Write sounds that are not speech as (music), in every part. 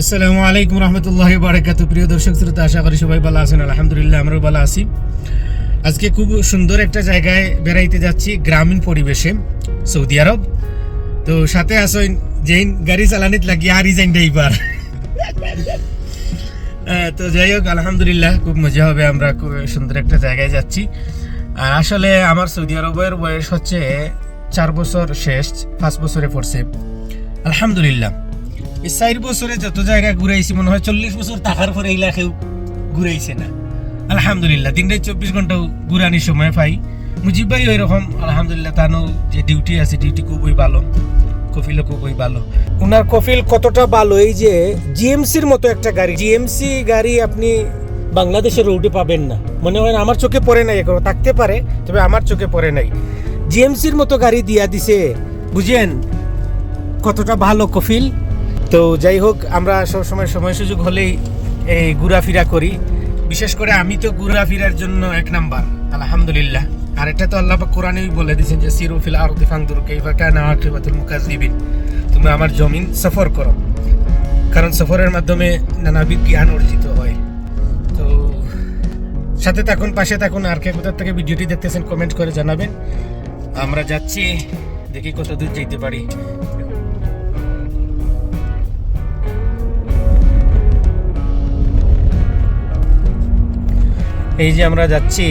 আসসালামু আলাইকুম রহমতুল্লাহ বারাকাতু প্রিয় দর্শক, শ্রোতা, আশা করি সবাই ভালো আছেন। আলহামদুলিল্লাহ, আমরাও ভালো আছি। আজকে খুব সুন্দর একটা জায়গায় বেড়াইতে যাচ্ছি গ্রামীণ পরিবেশে, সৌদি আরব। তো সাথে আসেন যেইন গাড়ি চালানিত লাগি, আর ইজাইন ড্রাইভার তো যাই হোক, আলহামদুলিল্লাহ, খুব মজা হবে, আমরা খুব সুন্দর একটা জায়গায় যাচ্ছি। আর আসলে আমার সৌদি আরবের বয়স হচ্ছে চার বছর শেষ, পাঁচ বছরে পড়ছে। আলহামদুলিল্লাহ। চার বছরে যত জায়গা ঘুরাইছি, মনে হয় চল্লিশ বছর থাকার পরে এইলা কেউ ঘুরাইছে না। আলহামদুলিল্লাহ দিনটাই চব্বিশ ঘণ্টা ঘুরানির সময় পাই। মুজিব ভাই ওই আলহামদুলিল্লাহ তানো যে ডিউটি আছে ডিউটি খুবই ভালো, কফিলও খুবই ভালো। ওনার কফিল কতটা ভালো, এই যে জিএমসির মতো একটা গাড়ি। জিএমসি গাড়ি আপনি বাংলাদেশের রোডে পাবেন না। মনে হয় আমার চোখে পড়ে নাই, এখনও থাকতে পারে, তবে আমার চোখে পড়ে নাই। জিএমসির মতো গাড়ি দিয়া দিছে, বুঝেন, কতটা ভালো কফিল। তো যাই হোক, আমরা সবসময় সময় সুযোগ হলেই এই ঘোরাফেরা করি। বিশেষ করে আমি তো ঘোরাফেরার জন্য এক নাম্বার, আলহামদুলিল্লাহ। আর এটা তো আল্লাহ কোরআনেই বলে দিয়েছেন যে সিরুফিল আরদি ফাংদুর কাইফা কানা আকিবাতুল তুমি আমার জমিন সফর করো। কারণ সফরের মাধ্যমে নানাবিধ জ্ঞান অর্জিত হয়। তো সাথে থাকুন, পাশে থাকুন, আর কে কোথার থেকে ভিডিওটি দেখতেছেন কমেন্ট করে জানাবেন। আমরা যাচ্ছি, দেখি কত দূর যেতে পারি। এই যে আমরা যাচ্ছি,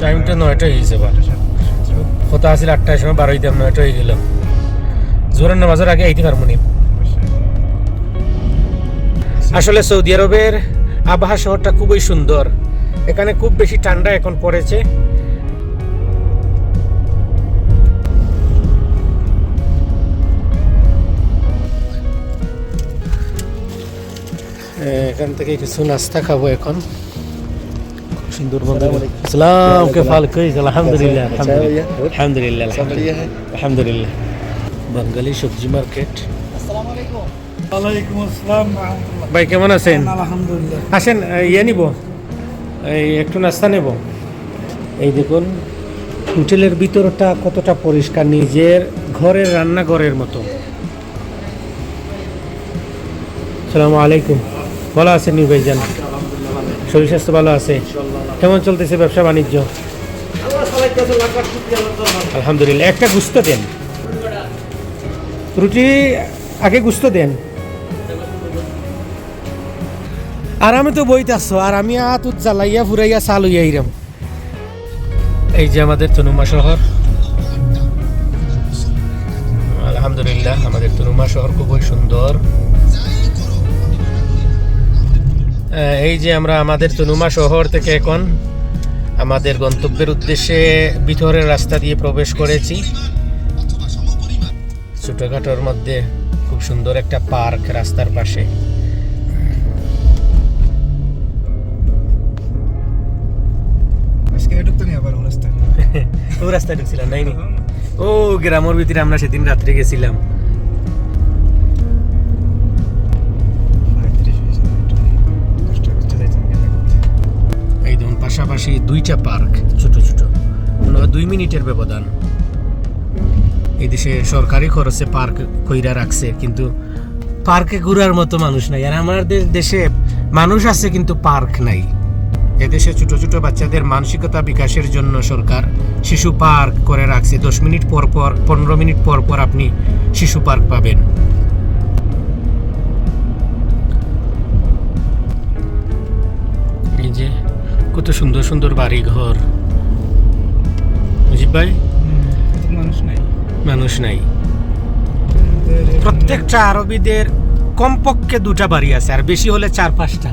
টাইমটা নয়টা হয়ে গেছে বা কথা আসলে আটটার সময় বারো দিতাম নয়টা হয়ে গেল। জোরের নামাজের আগে আইতে পারব আসলে সৌদি আরবের আবহাওয়া শহরটা খুবই সুন্দর। এখানে খুব বেশি ঠান্ডা এখন পড়েছে। এখান থেকে কিছু নাস্তা খাব এখন। সুন্দর সালাম কে ফাল কই? আলহামদুলিল্লাহ আলহামদুলিল্লাহ। আলহামদুলিল্লাহ আলহামদুলিল্লাহ। বাঙালি সবজি মার্কেট। ওয়ালাইকুম আসসালাম ভাই কেমন আছেন? আলহামদুলিল্লাহ। আসেন ইয়ে নিব। এই একটু নাস্তা নেব। এই দেখুন হোটেলের ভিতরটা কতটা পরিষ্কার নিজের ঘরের রান্নাঘরের মতো। সালামু আলাইকুম। ভালো আছে নিউ ভাইজান। শরীর স্বাস্থ্য ভালো আছে। কেমন চলতেছে ব্যবসা বাণিজ্য? আলহামদুলিল্লাহ, একটা গুস্ত দেন। রুটি আগে গুস্ত দেন। আর আমি তো বইতে আসছো আর আমি আ তুত জ্বালাইয়া ফুরাইয়া চাল হইয়া আইরাম। এই যে আমাদের তনুমা শহর। আলহামদুলিল্লাহ, আমাদের তনুমা শহর খুবই সুন্দর। এই যে আমরা আমাদের তনুমা শহর থেকে এখন আমাদের গন্তব্যের উদ্দেশ্যে ভিতরের রাস্তা দিয়ে প্রবেশ করেছি। ছোটখাটোর মধ্যে খুব সুন্দর একটা পার্ক রাস্তার পাশে। (laughs) ও রাস্তায় ঢুকছিলাম নাইনি? ও গ্রামের ভিতরে আমরা সেদিন রাত্রে গেছিলাম। পাশাপাশি দুইটা পার্ক, ছোট ছোট মনে হয় দুই মিনিটের ব্যবধান। এই দেশে সরকারি খরচে পার্ক কইরা রাখছে, কিন্তু পার্কে ঘুরার মতো মানুষ নাই। আর আমাদের দেশে মানুষ আছে, কিন্তু পার্ক নাই। এদেশে ছোট ছোট বাচ্চাদের মানসিকতা বিকাশের জন্য সরকার শিশু পার্ক করে রাখছে। দশ মিনিট পর পর, পনেরো মিনিট পর পর আপনি শিশু পার্ক পাবেন। কত সুন্দর সুন্দর বাড়ি ঘর মুজিব ভাই? মানুষ নাই। মানুষ নাই। প্রত্যেকটা আরবিদের কমপক্ষে দুটা বাড়ি আছে আর বেশি হলে চার পাঁচটা।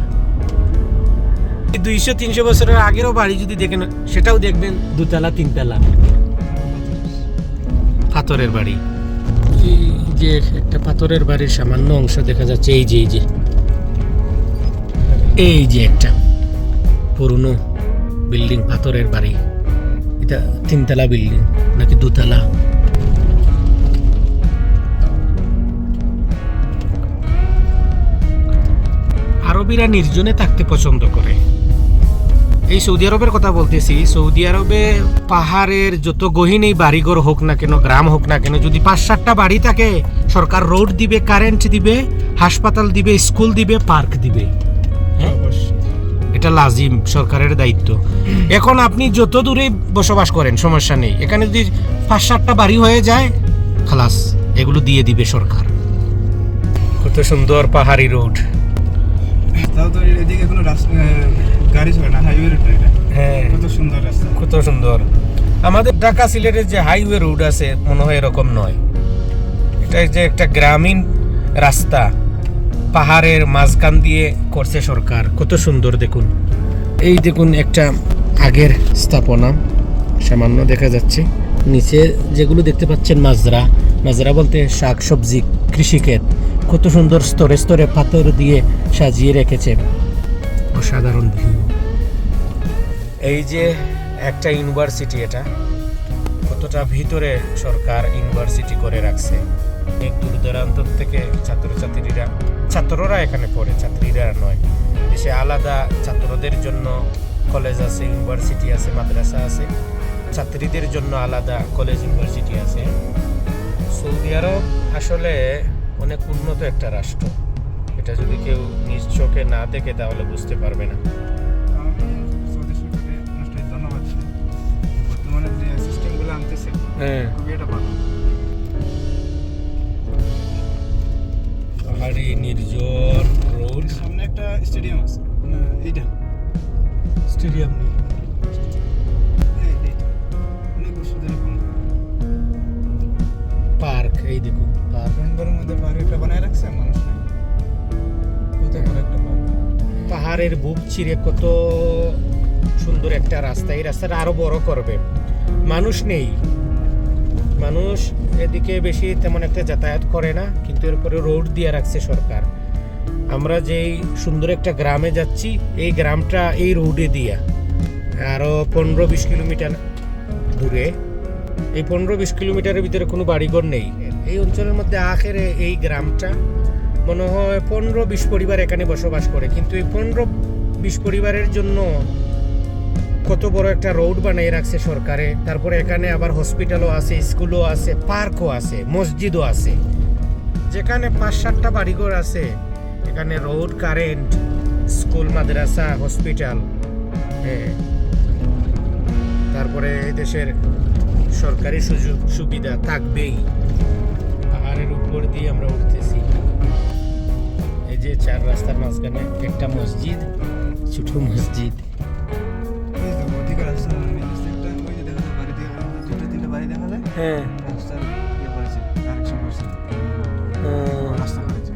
দুইশো তিনশো বছরের আগেরও বাড়ি যদি দেখেন সেটাও দেখবেন দুতলা তিনতলা। পাথরের বাড়ি। যে একটা পাথরের বাড়ির সামান্য অংশ দেখা যাচ্ছে এই যে এই যে। এই যে একটা। পুরনো বিল্ডিং, পাথরের বাড়ি। এটা তিনতলা বিল্ডিং, নাকি দুতলা? আরবিরা নির্জনে থাকতে পছন্দ করে। এই সৌদি আরবের কথা বলতেছি, সৌদি আরবে পাহাড়ের যত গহীন এই বাড়িঘর হোক না কেন, গ্রাম হোক না কেন, যদি পাঁচ সাতটা বাড়ি থাকে, সরকার রোড দিবে, কারেন্ট দিবে, হাসপাতাল দিবে, স্কুল দিবে, পার্ক দিবে। লাজিম সরকারের দায়িত্ব। এখন আপনি যত দূরে বসবাস করেন সমস্যা নেই। এখানে যদি পাঁচ সাতটা বাড়ি হয়ে যায় খালাস এগুলো দিয়ে দিবে সরকার। কত সুন্দর পাহাড়ি রোড। গাড়ি চলে না হাইওয়ে হ্যাঁ। কত সুন্দর রাস্তা। কত সুন্দর। আমাদের ঢাকা সিলেটের যে হাইওয়ে রোড আছে মনে হয় এরকম নয়। এটা যে একটা গ্রামীণ রাস্তা। পাহাড়ের মাঝখান দিয়ে করছে সরকার। কত সুন্দর দেখুন। এই দেখুন একটা আগের স্থাপনা। সামান্য দেখা যাচ্ছে। নিচে যেগুলো দেখতে পাচ্ছেন মাজরা। মাজরা বলতে শাক, সবজি, কৃষিক্ষেত। কত সুন্দর স্তরে স্তরে পাথর দিয়ে সাজিয়ে রেখেছে। অসাধারণ এই যে একটা ইউনিভার্সিটি এটা। কতটা ভিতরে সরকার ইউনিভার্সিটি করে রাখছে? অনেক দূর দূরান্ত থেকে ছাত্রছাত্রীরা, ছাত্ররা এখানে পড়ে, ছাত্রীরা নয়। দেশে আলাদা ছাত্রদের জন্য কলেজ আছে, ইউনিভার্সিটি আছে, মাদ্রাসা আছে। ছাত্রীদের জন্য আলাদা কলেজ ইউনিভার্সিটি আছে। সৌদি আরব আসলে অনেক উন্নত একটা রাষ্ট্র। এটা যদি কেউ নিজ চোখে না দেখে তাহলে বুঝতে পারবে না। হ্যাঁ। এটা পাহাড়ি নির্জন রোড। সামনে একটা স্টেডিয়াম আছে। এইটা। স্টেডিয়াম নেই। পার্ক এই দেখুন পার্ক। জঙ্গলের মধ্যে পাহাড়ি একটা বানায় রাখছে মানুষ নাই। কত বড় একটা পার্ক? পাহাড়ের বুক চিরে কত সুন্দর একটা রাস্তা। এই রাস্তাটা আরও বড় করবে। মানুষ নেই। মানুষ এদিকে বেশি তেমন একটা যাতায়াত করে না, কিন্তু এরপরে রোড দিয়ে রাখছে সরকার। আমরা যেই সুন্দর একটা গ্রামে যাচ্ছি, এই গ্রামটা এই রোডে দিয়া আরও পনেরো বিশ কিলোমিটার দূরে। এই পনেরো বিশ কিলোমিটারের ভিতরে কোনো বাড়িঘর নেই। এই অঞ্চলের মধ্যে আখেরে এই গ্রামটা, মনে হয় পনেরো বিশ পরিবার এখানে বসবাস করে, কিন্তু এই পনেরো বিশ পরিবারের জন্য কত বড় একটা রোড বানিয়ে রাখছে সরকারে। তারপরে এখানে আবার হসপিটালও আছে স্কুলও আছে পার্কও আছে, মসজিদও আছে। যেখানে পাঁচ সাতটা বাড়িঘর আছে, এখানে রোড কারেন্ট স্কুল মাদ্রাসা হসপিটাল তারপরে দেশের সরকারি সুযোগ সুবিধা থাকবেই। পাহাড়ের উপর দিয়ে আমরা উঠতেছি। এই যে চার রাস্তার মাঝখানে একটা মসজিদ, ছোট মসজিদ। হ্যাঁ। রাস্তার ইয়ে করেছে কানেকশন করেছে। রাস্তা করেছে।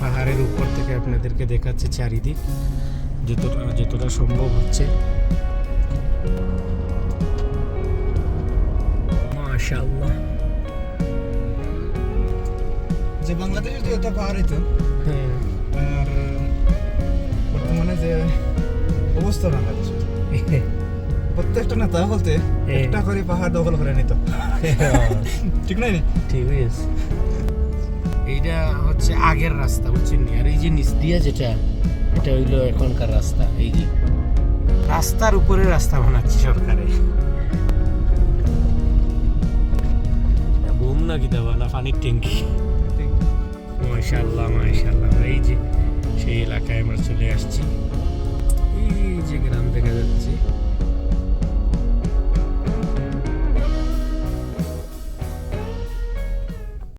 পাহাড়ের উপর থেকে আপনাদেরকে দেখাচ্ছে চারিদিক যতটা যতটা সম্ভব হচ্ছে। মাশাআল্লাহ। যে বাংলাদেশে যে এটা পাহাড় হইতো হ্যাঁ। আর বর্তমানে যে অবস্থা বাংলাদেশ প্রত্যেকটা নেতা বলতে একটা করে পাহাড় দখল করে নিত। ঠিক নাই ঠিক আছে এইটা হচ্ছে আগের রাস্তা বুঝছেন আর এই যে নিচ দিয়া যেটা এটা হইল এখনকার রাস্তা এই যে রাস্তার উপরে রাস্তা বানাচ্ছে সরকারে। বুম নাকি দেওয়া না পানির ট্যাঙ্কি। মাশাল্লাহ মাশাল্লাহ আমরা এই যে সেই এলাকায় আমরা চলে আসছি। এই যে গ্রাম দেখা যাচ্ছে।